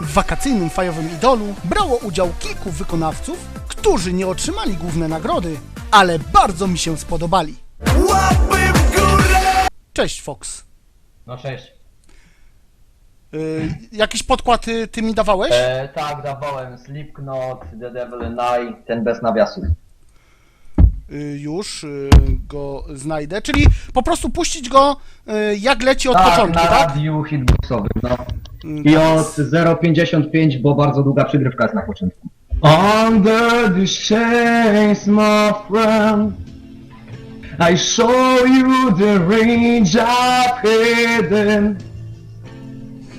W wakacyjnym fajowym idolu brało udział kilku wykonawców, którzy nie otrzymali główne nagrody, ale bardzo mi się spodobali. Cześć Fox. No cześć. Y, jakiś podkład y, ty mi dawałeś? E, tak, dawałem Slipknot, The Devil and I, ten bez nawiasów. Y, już y, go znajdę. Czyli po prostu puścić go y, jak leci od tak, początku, na tak? radiu hitboxowym, no. I od 0,55, bo bardzo długa przygrywka jest na początku. Under these chains, my friend, I show you the range I've hidden.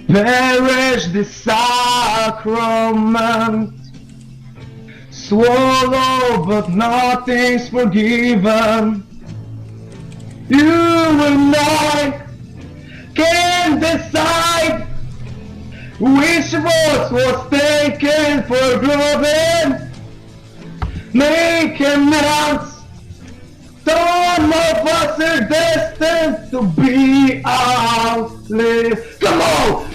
Perish the sacrament. Swallow, but nothing's forgiven. You and I can decide which voice was taken for granted? Make amounts. Some of us are destined to be outlive. Come on,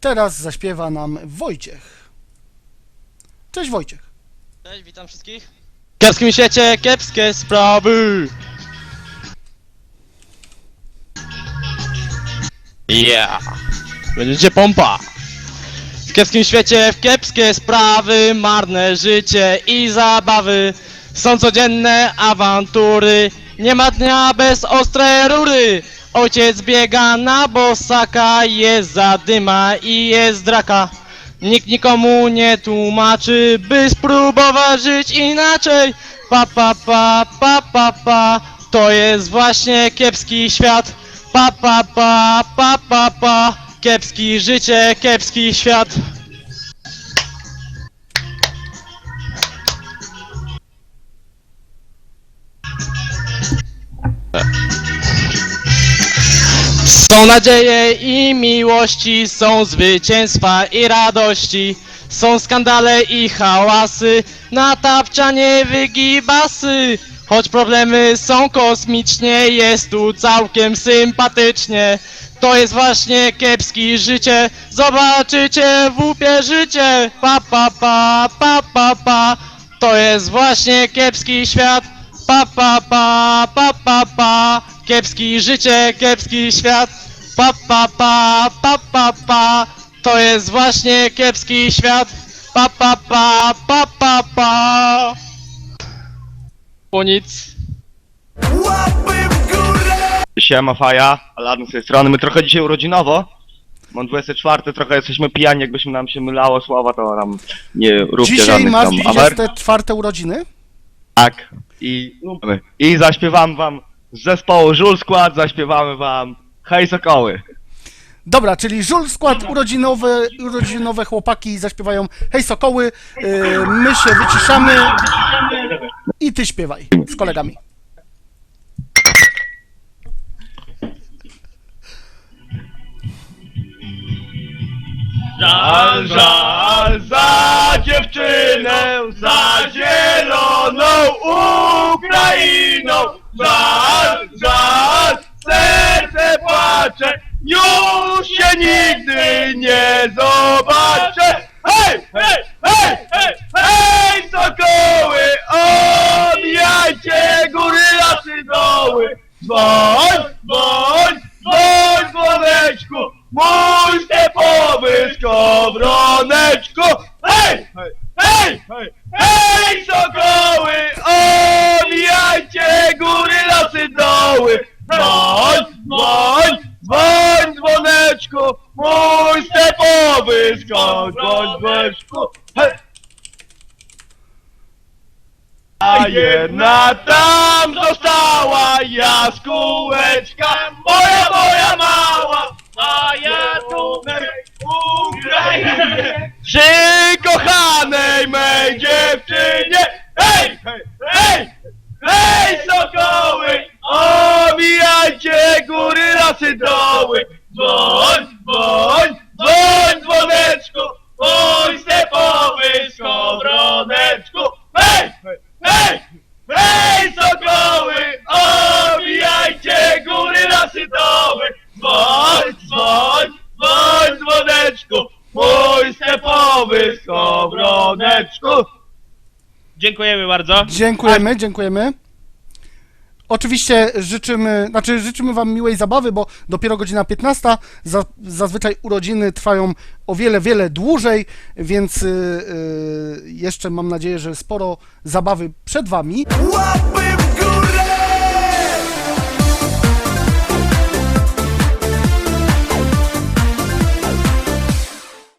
Teraz zaśpiewa nam Wojciech. Cześć Wojciech. Cześć, witam wszystkich. W kiepskim świecie kiepskie sprawy. Yeah. Będziecie pompa. W kiepskim świecie w kiepskie sprawy, marne życie i zabawy. Są codzienne awantury, nie ma dnia bez ostrej rury. Ojciec biega na bosaka, jest zadyma i jest draka. Nikt nikomu nie tłumaczy, by spróbować żyć inaczej. Pa pa pa pa pa pa, to jest właśnie kiepski świat. Pa pa pa pa pa pa, kiepski życie, kiepski świat. Są nadzieje i miłości, są zwycięstwa i radości. Są skandale i hałasy, na tapczanie wygibasy. Choć problemy są kosmicznie, jest tu całkiem sympatycznie. To jest właśnie kiepskie życie, zobaczycie w łupie życie. Pa pa pa pa pa pa, to jest właśnie kiepski świat. Pa pa pa pa pa pa, kiepski życie, kiepski świat. Pa pa pa pa pa pa, to jest właśnie kiepski świat. Pa pa pa pa pa pa. Po nic. Siema Faja, Alarm z tej strony. My trochę dzisiaj urodzinowo. Mam 24, trochę jesteśmy pijani, jakbyśmy nam się mylało słowa, to nam nie róbcie Dzisiaj żadnych masz tam afer. 24 urodziny? Tak. I, I zaśpiewamy wam z zespołu Żul Skład, zaśpiewamy wam Hej Sokoły. Dobra, czyli żul skład urodzinowe, urodzinowe chłopaki zaśpiewają Hej Sokoły, yy, my się wyciszamy i ty śpiewaj z kolegami. Żal, żal za dziewczynę, za zieloną Ukrainą. Żal, żal, serce płacze, już się nigdy nie zobaczę. Hej, hej, hej, hej, hej, sokoły, od ja dzwoń, dzwoń, dzwoń, dzwoneczku, mój stepowy skowroneczku. Hej, hej, hej, hej, sokoły, omijajcie góry, lasy, doły. Dzwoń, dzwoń, dzwoń, dzwoneczku, mój stepowy skowroneczku. Hej. Jedna tam została jaskółeczka, moja, moja mała, a ja tu w Ukrainie, przy kochanej mej dziewczynie, hej, hej, hej, sokoły, omijajcie góry, lasy, doły, dzwoń, dzwoń, dzwoń, dzwoneczku, mój stepowy skowroneczku, hej, hej, hej, hej, sokoły, omijajcie góry, lasy, doły, dzwoń, dzwoń, dzwoń, dzwoneczku, mój stepowy skowroneczku. Dziękujemy bardzo. Dziękujemy, dziękujemy. Oczywiście życzymy, znaczy życzymy Wam miłej zabawy, bo dopiero godzina 15. Za, zazwyczaj urodziny trwają o wiele, wiele dłużej, więc y, y, jeszcze mam nadzieję, że sporo zabawy przed Wami. Łapy